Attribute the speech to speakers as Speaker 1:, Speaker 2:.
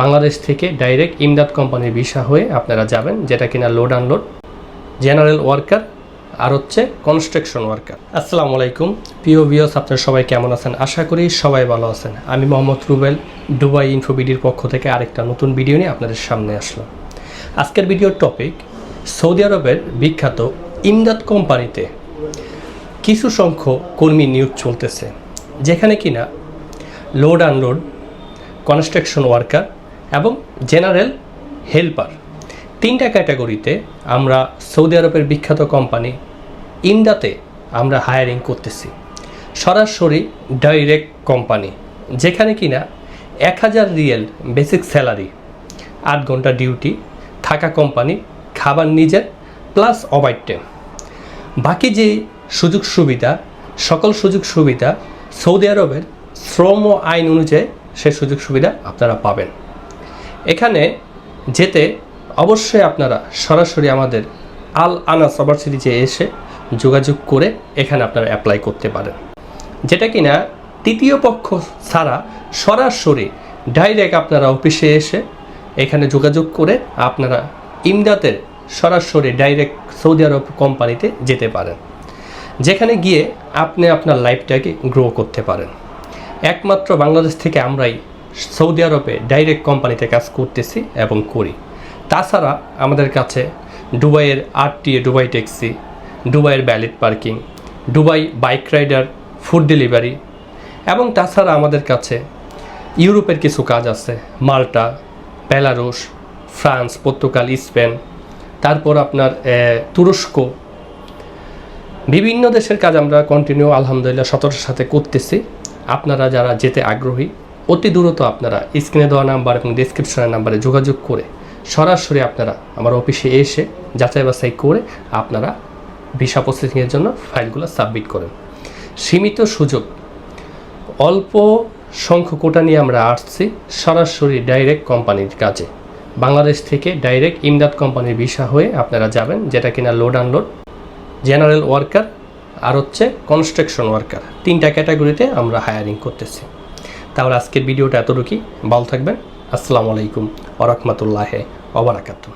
Speaker 1: বাংলাদেশ থেকে ডাইরেক্ট ইমদাদ কোম্পানির ভিসা হয়ে আপনারা যাবেন, যেটা কিনা লোড আনলোড। জেনারেল ওয়ার্কার, আর হচ্ছে কনস্ট্রাকশন ওয়ার্কার। আসসালামু আলাইকুম। প্রিয় ভিওস আপনারা সবাই কেমন আছেন? আশা করি সবাই ভালো আছেন। আমি মোহাম্মদ রুবেল, দুবাই ইনফোবিডির পক্ষ থেকে আরেকটা নতুন ভিডিও নিয়ে আপনাদের সামনে আসলাম। আজকের ভিডিওর টপিক, সৌদি আরবের বিখ্যাত ইমদাদ কোম্পানিতে কিছু সংখ্যক কর্মী নিয়োগ চলতেছে, যেখানে কিনা লোড আনলোড, কনস্ট্রাকশন ওয়ার্কার এবং জেনারেল হেল্পার। তিনটা ক্যাটাগরিতে আমরা সৌদি আরবের বিখ্যাত কোম্পানি ইন্ডাতে আমরা হায়ারিং করতেছি। সরাসরি ডাইরেক্ট কোম্পানি, যেখানে কিনা এক হাজার রিয়েল বেসিক স্যালারি আট ঘণ্টা ডিউটি থাকা কোম্পানি, খাবার নিজের প্লাস ওভারটাইম বাকি যে সুযোগ সুবিধা, সকল সুযোগ সুবিধা সৌদি আরবের শ্রম ও আইন অনুযায়ী সে সুযোগ সুবিধা আপনারা পাবেন। এখানে যেতে অবশ্যই আপনারা সরাসরি আমাদের আল আনাস ইউনিভার্সিটিতে এসে যোগাযোগ করে এখানে আপনারা অ্যাপ্লাই করতে পারেন। যেটা কিনা তৃতীয় পক্ষ ছাড়া সরাসরি ডাইরেক্ট আপনারা অফিসে এসে এখানে যোগাযোগ করে আপনারা ইমদাতের সরাসরি ডাইরেক্ট সৌদি আরব কোম্পানিতে যেতে পারেন। যেখানে গিয়ে আপনি আপনার লাইফটাকে গ্রো করতে পারেন। একমাত্র বাংলাদেশ থেকে আমরাই সৌদি আরবে ডাইরেক্ট কোম্পানিতে কাজ করতেছি এবং করি। তাছাড়া আমাদের কাছে দুবাইয়ের আরটিএ, দুবাই ট্যাক্সি, দুবাইয়ের valet parking Dubai bike rider food delivery এবং তাছাড়া আমাদের কাছে ইউরোপের কিছু কাজ আছে। Malta, Belarus, France, Portugal, Spain, তারপর আপনার তুরস্ক। বিভিন্ন দেশের কাজ আমরা কন্টিনিউ আলহামদুলিল্লাহ সততার সাথে করতেছি। আপনারা যারা যেতে আগ্রহী অতি দ্রুত আপনারা স্ক্রিনে দেওয়া নাম্বার এবং ডিসক্রিপশনের নাম্বারে যোগাযোগ করে সরাসরি আপনারা আমার অফিসে এসে যাচাই বাছাই করে আপনারা ভিসা প্রসেসিংয়ের জন্য ফাইলগুলো সাবমিট করেন। সীমিত সুযোগ। অল্প সংখ্যক কোটা নিয়ে আমরা আসছি সরাসরি ডাইরেক্ট কোম্পানির কাজে। বাংলাদেশ থেকে ডাইরেক্ট ইমদাদ কোম্পানির ভিসা হয়ে আপনারা যাবেন, যেটা কিনা লোড আনলোড জেনারেল ওয়ার্কার আর হচ্ছে কনস্ট্রাকশন ওয়ার্কার তিনটা ক্যাটাগরিতে আমরা হায়ারিং করতেছি। তাহলে আজকের ভিডিওটা এতটুকুই। ভালো থাকবেন। আসসালামু আলাইকুম ওরহমতুল্লাহ ওবরাকাতুহ